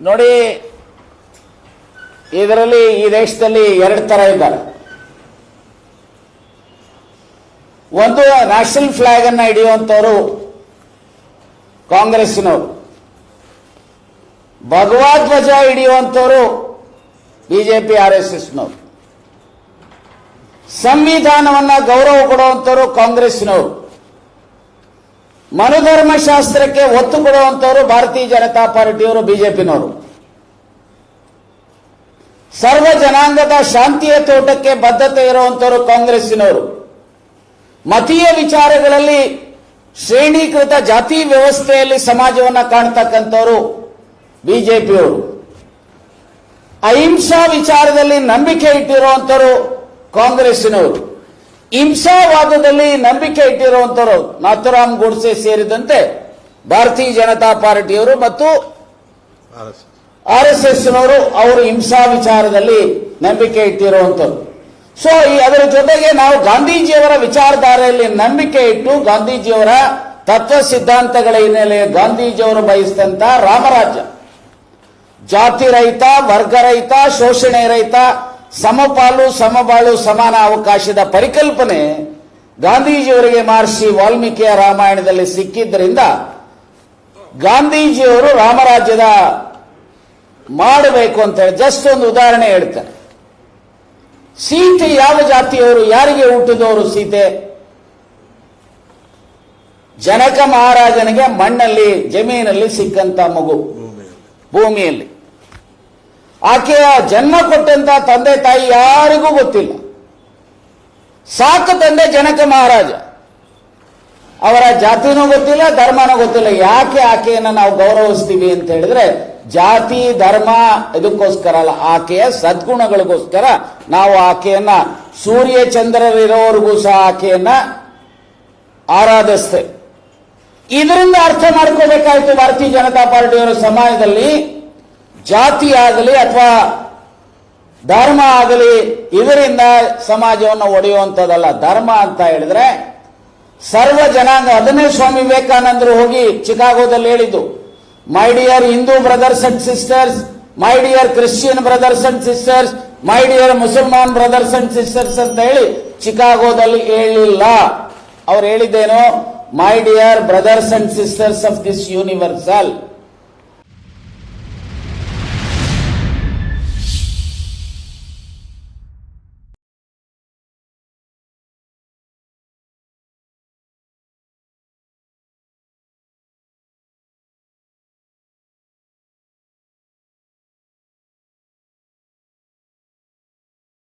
ನೋಡಿ, ಇದರಲ್ಲಿ ಈ ದೇಶದಲ್ಲಿ ಎರಡು ತರ ಇದ್ದಾರೆ. ಒಂದು ನ್ಯಾಷನಲ್ ಫ್ಲಾಗ್ ಅನ್ನ ಹಿಡಿಯುವಂತವರು ಕಾಂಗ್ರೆಸ್ಸಿನವರು. ಭಗವಧ್ವಜ ಹಿಡಿಯುವಂತವರು ಬಿಜೆಪಿ, ಆರ್ ಎಸ್ ಎಸ್ನವರು. ಸಂವಿಧಾನವನ್ನ ಗೌರವ ಕೊಡುವಂತವರು ಕಾಂಗ್ರೆಸ್ಸಿನವರು ಮನುಧರ್ಮಶಾಸ್ತ್ರಕ್ಕೆ ಒತ್ತು ಕೊಡುವಂತವರು ಭಾರತೀಯ ಜನತಾ ಪಾರ್ಟಿಯವರು ಬಿಜೆಪಿನವರು. ಸರ್ವ ಜನಾಂಗದ ಶಾಂತಿಯ ತೋಟಕ್ಕೆ ಬದ್ಧತೆ ಇರುವಂತವರು ಕಾಂಗ್ರೆಸ್ಸಿನವರು. ಮತೀಯ ವಿಚಾರಗಳಲ್ಲಿ ಶ್ರೇಣೀಕೃತ ಜಾತಿ ವ್ಯವಸ್ಥೆಯಲ್ಲಿ ಸಮಾಜವನ್ನು ಕಾಣ್ತಕ್ಕಂಥವರು ಬಿಜೆಪಿಯವರು. ಅಹಿಂಸಾ ವಿಚಾರದಲ್ಲಿ ನಂಬಿಕೆ ಇಟ್ಟಿರುವಂತವರು ಕಾಂಗ್ರೆಸ್ಸಿನವರು. ಹಿಂಸಾವಾದದಲ್ಲಿ ನಂಬಿಕೆ ಇಟ್ಟಿರುವಂತವರು ನಾಥುರಾಮ್ ಗೋಡ್ಸೆ ಸೇರಿದಂತೆ ಭಾರತೀಯ ಜನತಾ ಪಾರ್ಟಿಯವರು ಮತ್ತು ಆರ್ ಎಸ್ ಎಸ್ನವರು ಅವರು ಹಿಂಸಾ ವಿಚಾರದಲ್ಲಿ ನಂಬಿಕೆ ಇಟ್ಟಿರುವಂತವ್ರು. ಸೊ ಈ ಅದರ ಜೊತೆಗೆ ನಾವು ಗಾಂಧೀಜಿಯವರ ವಿಚಾರಧಾರೆಯಲ್ಲಿ ನಂಬಿಕೆ ಇಟ್ಟು ಗಾಂಧೀಜಿಯವರ ತತ್ವ ಸಿದ್ಧಾಂತಗಳ ಹಿನ್ನೆಲೆ ಗಾಂಧೀಜಿಯವರು ಬಯಸಿದಂತ ರಾಮರಾಜ್ಯ. ಜಾತಿ ರಹಿತ ವರ್ಗ ರಹಿತ ಶೋಷಣೆ ರಹಿತ ಸಮಪಾಲು ಸಮಬಾಳು ಸಮಾನ ಅವಕಾಶದ ಪರಿಕಲ್ಪನೆ ಗಾಂಧೀಜಿಯವರಿಗೆ ಮಹರ್ಷಿ ವಾಲ್ಮೀಕಿಯ ರಾಮಾಯಣದಲ್ಲಿ ಸಿಕ್ಕಿದ್ದರಿಂದ ಗಾಂಧೀಜಿಯವರು ರಾಮರಾಜ್ಯದ ಮಾಡಬೇಕು ಅಂತ ಹೇಳಿ ಜಸ್ಟ್ ಒಂದು ಉದಾಹರಣೆ ಹೇಳ್ತಾರೆ ಸೀತೆ ಯಾವ ಜಾತಿಯವರು ಯಾರಿಗೆ ಹುಟ್ಟಿದವರು ಸೀತೆ? ಜನಕ ಮಹಾರಾಜನಿಗೆ ಮಣ್ಣಲ್ಲಿ ಜಮೀನಲ್ಲಿ ಸಿಕ್ಕಂತ ಮಗು. ಭೂಮಿಯಲ್ಲಿ. ಆಕೆಯ ಜನ್ಮ ಕೊಟ್ಟಂತ ತಂದೆ ತಾಯಿ ಯಾರಿಗೂ ಗೊತ್ತಿಲ್ಲ. ಸಾಕು ತಂದೆ ಜನಕ ಮಹಾರಾಜ. ಅವರ ಜಾತಿನೂ ಗೊತ್ತಿಲ್ಲ, ಧರ್ಮನೂ ಗೊತ್ತಿಲ್ಲ. ಯಾಕೆ ಆಕೆಯನ್ನು ನಾವು ಗೌರವಿಸ್ತೀವಿ ಅಂತ ಹೇಳಿದ್ರೆ, ಜಾತಿ, ಧರ್ಮ ಇದಕ್ಕೋಸ್ಕರ ಅಲ್ಲ, ಆಕೆಯ ಸದ್ಗುಣಗಳಿಗೋಸ್ಕರ ನಾವು ಆಕೆಯನ್ನ ಸೂರ್ಯ ಚಂದ್ರರಿರೋರಿಗೂ ಸಹ ಆಕೆಯನ್ನ ಆರಾಧಿಸ್ತೇವೆ. ಇದರಿಂದ ಅರ್ಥ ಮಾಡ್ಕೋಬೇಕಾಯ್ತು ಭಾರತೀಯ ಜನತಾ ಪಾರ್ಟಿಯವರ ಸಮಾಜದಲ್ಲಿ. ಜಾತಿ ಆಗಲಿ ಅಥವಾ ಧರ್ಮ ಆಗಲಿ ಇದರಿಂದ ಸಮಾಜವನ್ನು ಒಡೆಯುವಂಥದ್ದಲ್ಲ. ಧರ್ಮ ಅಂತ ಹೇಳಿದ್ರೆ ಸರ್ವ ಜನಾಂಗ, ಅದನ್ನೇ ಸ್ವಾಮಿ ವಿವೇಕಾನಂದರು ಹೋಗಿ ಚಿಕಾಗೋದಲ್ಲಿ ಹೇಳಿದ್ದು. My dear Hindu brothers and sisters my dear Christian brothers and sisters my dear Musalman brothers and sisters ಅಂತ ಹೇಳಿ ಚಿಕಾಗೋದಲ್ಲಿ ಹೇಳಿಲ್ಲ. ಅವ್ರು ಹೇಳಿದ್ದೇನು? My dear brothers and sisters of this universal